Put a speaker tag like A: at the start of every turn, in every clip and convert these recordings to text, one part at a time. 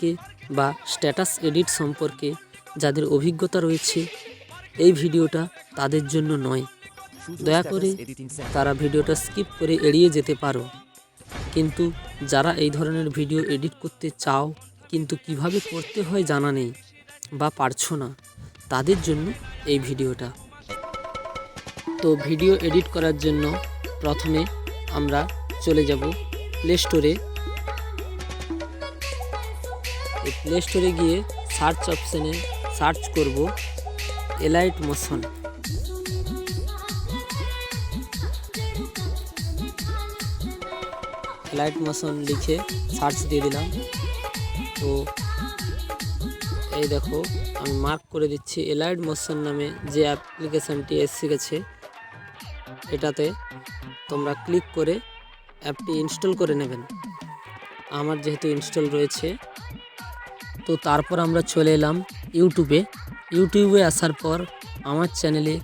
A: সম্পর্কে বা status edit সম্পর্কে যাদের অভিজ্ঞতা রয়েছে এই ভিডিওটা তাদের জন্য নয়। দয়া করে তারা ভিডিওটা স্কিপ করে এড়িয়ে যেতে পারো। কিন্তু যারা এই ধরনের ভিডিও এডিট করতে চাও কিন্তু কীভাবে করতে হয় জানা নেই বা পারছ না তাদের জন্য এই ভিডিওটা। তো ভিডিও এডিট করার জন্য প্রথমে আমরা চলে যাব প্লে স্টোরে। প্লে স্টোরে গিয়ে সার্চ অপশানে সার্চ করব এলাইট মোশন এলাইট মোশন লিখে সার্চ দিয়ে দিলাম। তো এই দেখো, আমি মার্ক করে দিচ্ছি এলাইট মোশন নামে যে অ্যাপ্লিকেশানটি এসে গেছে, এটাতে তোমরা ক্লিক করে অ্যাপটি ইনস্টল করে নেবেন। আমার যেহেতু ইনস্টল রয়েছে তো তারপর আমরা চলে এলাম ইউটিউবে। ইউটিউবে আসার পর আমার চ্যানেলে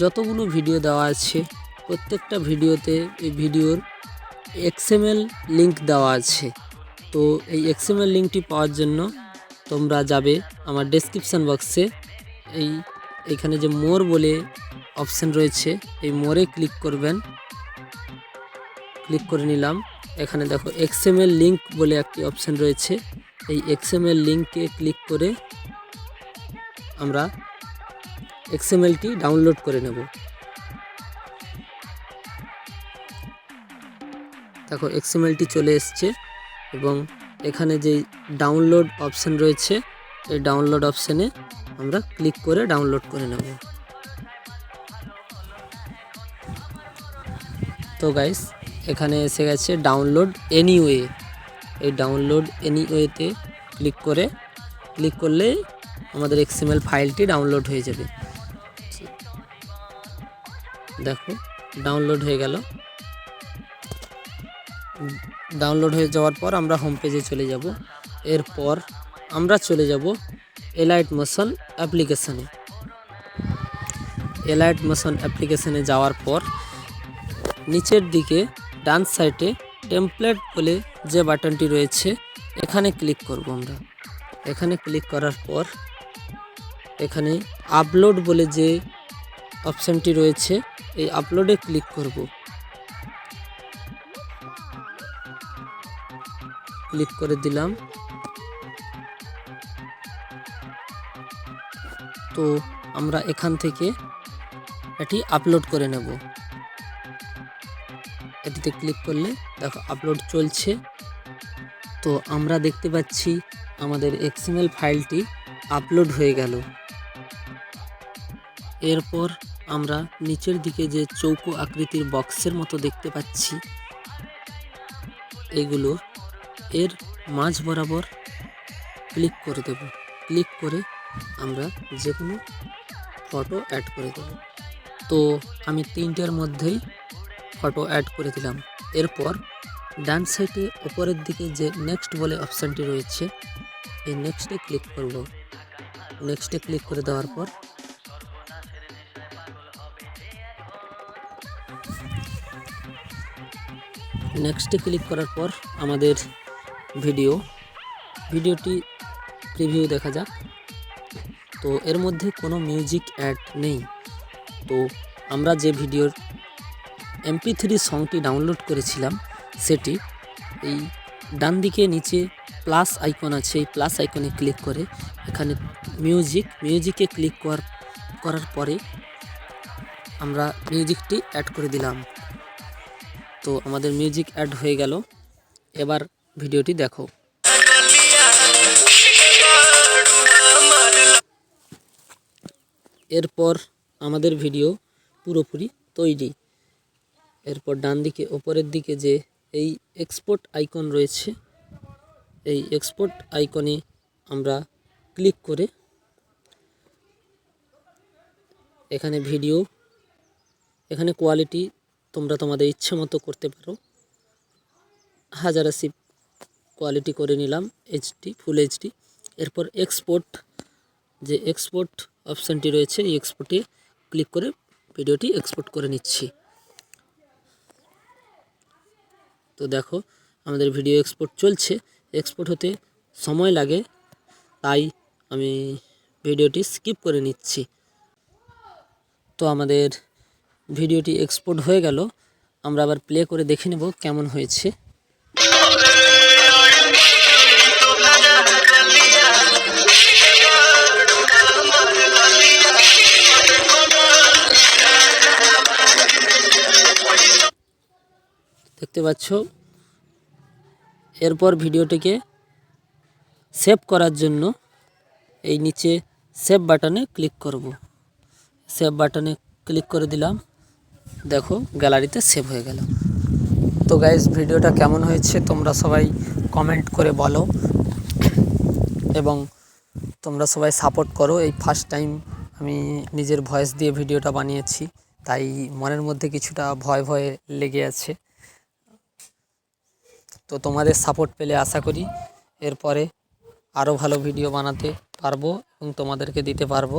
A: যতগুলো ভিডিও দেওয়া আছে, প্রত্যেকটা ভিডিওতে এই ভিডিওর এক্সএমএল লিংক দেওয়া আছে। তো এই এক্সএমএল লিঙ্কটি পাওয়ার জন্য তোমরা যাবে আমার ডেসক্রিপশান বক্সে এই এখানে যে মোর বলে অপশান রয়েছে, এই মোরে ক্লিক করবেন। ক্লিক করে নিলাম। এখানে দেখো এক্সএমএল লিঙ্ক বলে একটি অপশান রয়েছে। এই এক্সএমএল লিঙ্কে ক্লিক করে আমরা এক্সএমএলটি ডাউনলোড করে নেব। দেখো এক্সএমএলটি চলে এসছে এবং এখানে যে ডাউনলোড অপশান রয়েছে, এই ডাউনলোড অপশানে আমরা ক্লিক করে ডাউনলোড করে নেব। তো গাইস এখানে এসে গেছে ডাউনলোড এনিওয়ে এই ডাউনলোড এনিওয়েতে ক্লিক করে ক্লিক করলে আমাদের এক্সএমএল ফাইলটি ডাউনলোড হয়ে যাবে। দেখো ডাউনলোড হয়ে গেল। ডাউনলোড হয়ে যাওয়ার পর আমরা হোম পেজে চলে যাব। এরপর আমরা চলে যাব এলাইট মোশন অ্যাপ্লিকেশানে এলাইট মোশন অ্যাপ্লিকেশানে যাওয়ার পর নিচের দিকে ডান সাইডে টেমপ্লেট বলে যে বাটনটি রয়েছে, এখানে ক্লিক করব আমরা। এখানে ক্লিক করার পর, এখানে আপলোড বলে যে অপশানটি রয়েছে, এই আপলোডে ক্লিক করব। ক্লিক করে দিলাম। তো আমরা এখান থেকে এটি আপলোড করে নেব। এটিতে ক্লিক করলে দেখো আপলোড চলছে। তো আমরা দেখতে পাচ্ছি আমাদের এক্সএমএল ফাইলটি আপলোড হয়ে গেল। এরপর আমরা নিচের দিকে যে চৌকো আকৃতির বক্সের মতো দেখতে পাচ্ছি, এগুলো এর মাঝ বরাবর ক্লিক করে দেব। ক্লিক করে আমরা যে কোনো ফটো অ্যাড করে দেব। তো আমি তিনটের মধ্যেই ফটো অ্যাড করে দিলাম। এরপর ডান সাইডে ওপরের দিকে যে নেক্সট বলে অপশানটি রয়েছে, এই নেক্সটে ক্লিক করব। নেক্সটে ক্লিক করে দেওয়ার পর নেক্সটে ক্লিক করার পর আমাদের ভিডিও ভিডিওটি প্রিভিউ দেখা যাক। তো এর মধ্যে কোনো মিউজিক অ্যাড নেই। তো আমরা যে ভিডিওর এমপি থ্রি সংটি ডাউনলোড করেছিলাম, সেটি এই ডান দিকে নিচে প্লাস আইকন আছে, এই প্লাস আইকনে ক্লিক করে এখানে মিউজিক মিউজিকে ক্লিক করার করার পরে আমরা মিউজিকটি অ্যাড করে দিলাম। তো আমাদের মিউজিক অ্যাড হয়ে গেল। এবার ভিডিওটি দেখো। এরপর আমাদের ভিডিও পুরোপুরি তৈরি। এরপর ডান দিকে, ওপরের দিকে যে এই এক্সপোর্ট আইকন রয়েছে, এই এক্সপোর্ট আইকনে আমরা ক্লিক করে এখানে ভিডিও এখানে কোয়ালিটি তোমরা তোমাদের ইচ্ছে মতো করতে পারো। হাজার আশি কোয়ালিটি করে নিলাম এইচডি ফুল এইচডি এরপর এক্সপোর্ট যে এক্সপোর্ট অপশানটি রয়েছে, এই এক্সপোর্টে ক্লিক করে ভিডিওটি এক্সপোর্ট করে নিচ্ছি। তো দেখো, আমাদের ভিডিও এক্সপোর্ট চলছে। এক্সপোর্ট হতে সময় লাগে, তাই আমি ভিডিওটি স্কিপ করে নিচ্ছি। তো আমাদের ভিডিওটি এক্সপোর্ট হয়ে গেল। আমরা আবার প্লে করে দেখে নেব কেমন হয়েছে। দেখতে পাচ্ছ। এরপর ভিডিওটিকে সেভ করার জন্য এই নিচে সেভ বাটনে ক্লিক করব। সেভ বাটনে ক্লিক করে দিলাম। দেখো, গ্যালারিতে সেভ হয়ে গেল। তো গাইজ ভিডিওটা কেমন হয়েছে তোমরা সবাই কমেন্ট করে বলো। এবং তোমরা সবাই সাপোর্ট করো। এই ফার্স্ট টাইম আমি নিজের ভয়েস দিয়ে ভিডিওটা বানিয়েছি, তাই মনের মধ্যে কিছুটা ভয় ভয় লেগে আছে। তো তোমাদের সাপোর্ট পেলে আশা করি। এরপরে আরও ভালো ভিডিও বানাতে পারব এবং তোমাদেরকে দিতে পারব।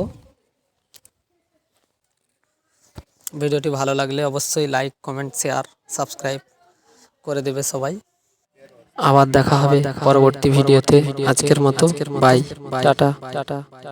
A: ভিডিওটি ভালো লাগলে অবশ্যই লাইক কমেন্ট শেয়ার সাবস্ক্রাইব করে দেবে সবাই। আবার দেখা হবে পরবর্তী ভিডিওতে আজকের মতো বাই টাটা টাটা। টাটা।